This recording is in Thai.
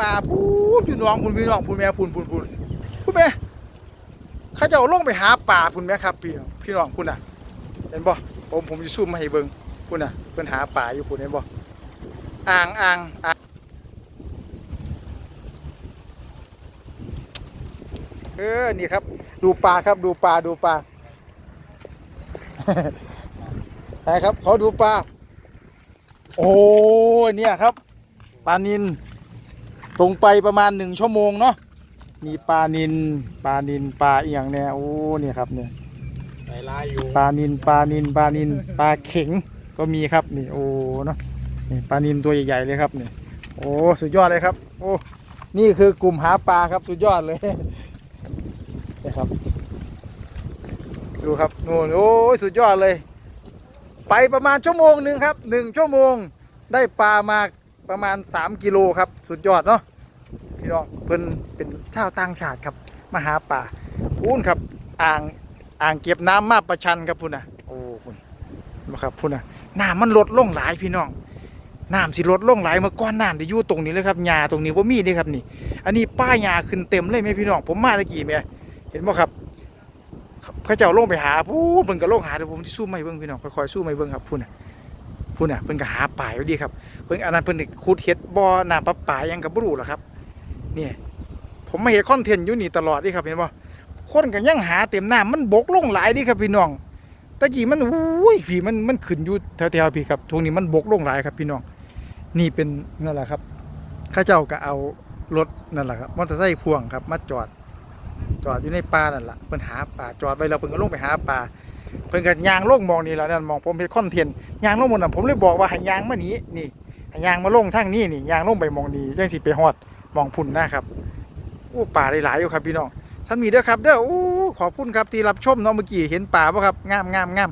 ปลาพูดอยู่น้องพุ่นพี่น้องพุ่นแม่พุ่นพุ่นพุ่นพุ่นแม่เขาจะเอาลงไปหาปลาพุ่นแม่ครับ พี่พี่น้องพุ่นน่ะ เห็นบ่ผมผมจะซูมมาให้เบิ่งพุ่นน่ะเพิ่นหาปลาอยู่พุ่นเห็นบ่อ่างอ่างอ่างเออนี่ครับ ดูปลาครับดูปลาดูปลาไหนครับเขาดูปลาโอ้เนี่ยครับปลานิน ตรงไปประมาณหนึ่งชั่วโมงเนาะมีปลานินปลานินปลาเอียงเนี่ยโอ้เนี่ยครับเนี่ยใส่ลายอยู่ปลานินปลานินปลานินปลาเข็งก็มีครับนี่โอ้เนาะนี่ปลานินตัวใหญ่ๆเลยครับนี่โอ้สุดยอดเลยครับ โอ้นี่คือกลุ่มหาปลาครับสุดยอดเลยนี่ครับ ดูครับนู่นโอ้ยสุดยอดเลย ไปประมาณชั่วโมงหนึ่งครับหนึ่งชั่วโมงได้ปลามาประมาณ 3 กิโลครับ สุดยอดเนาะ พี่น้องเพิ่นเป็นชาวต่างชาติครับมาหาปลาพูนครับอ่างอ่างเก็บน้ำมาประชันครับพุ่นน่ะโอ้พุ่นมาครับพุ่นน่ะน้ำมันลดลงหลายพี่น้องน้ำสิลดลงหลายเมื่อก่อนน้ำจะอยู่ตรงนี้เลยครับหญ้าตรงนี้ว่ามีนี่ครับนี่ อันนี้ป้ายหญ้าขึ้นเต็มเลยไหมพี่น้องผมมาตะกี้แม่เห็นบ่ครับเขาเจ้าลงไปหาพูดเพิ่นก็ลงหาเดี๋ยวผมที่สู้ไม่เบิ่งพี่น้องค่อยๆสู้ไม่เบิ่งครับพูดน่ะพูดน่ะเพิ่นก็หาป่าอยู่ดีครับเพิ่นอันนั้นเพิ่นนี่ขุดเฮ็ดบ่อน้ำประปาหยังก็บ่รู้หรอกครับ เนี่ยผมมาเฮ็ดคอนเทนต์อยู่นี่ตลอดดิครับเห็นบ่คนก็ยังหาเต็มหน้ำมันบกลงหลายดิครับพี่น้องตะกี้มันอุ้ยพี่มันมันขึ้นอยู่แถวๆพี่ครับช่วงนี้มันบกลงหลายครับพี่น้อง นี่เป็นนั่นแหละครับข้าเจ้าก็เอารถนั่นแหละครับมอเตอร์ไซค์พ่วงครับมาจอด จอดอยู่ในป่านั่นแหละเพิ่นหาปลาจอดไว้แล้วเพิ่นก็ลงไปหาปลาเพิ่นก็ยางลงมองนี่แล้วนั่นมองผมเฮ็ดคอนเทนต์ยางลงหมดน่ะผมเลยบอกว่าให้ยางมานี้นี่ห้ย่างมาลงทางนี้นี่ยางลงไปมองนี้จังสิไปฮอด มองพุ่นนะครับโอ้ป่าได้หลายอยู่ครับพี่น้องท่านมีเด้อครับเด้อโอ้ขอบคุณครับที่รับชมเนาะเมื่อกี้เห็นป่าบ่ครับงามงามงาม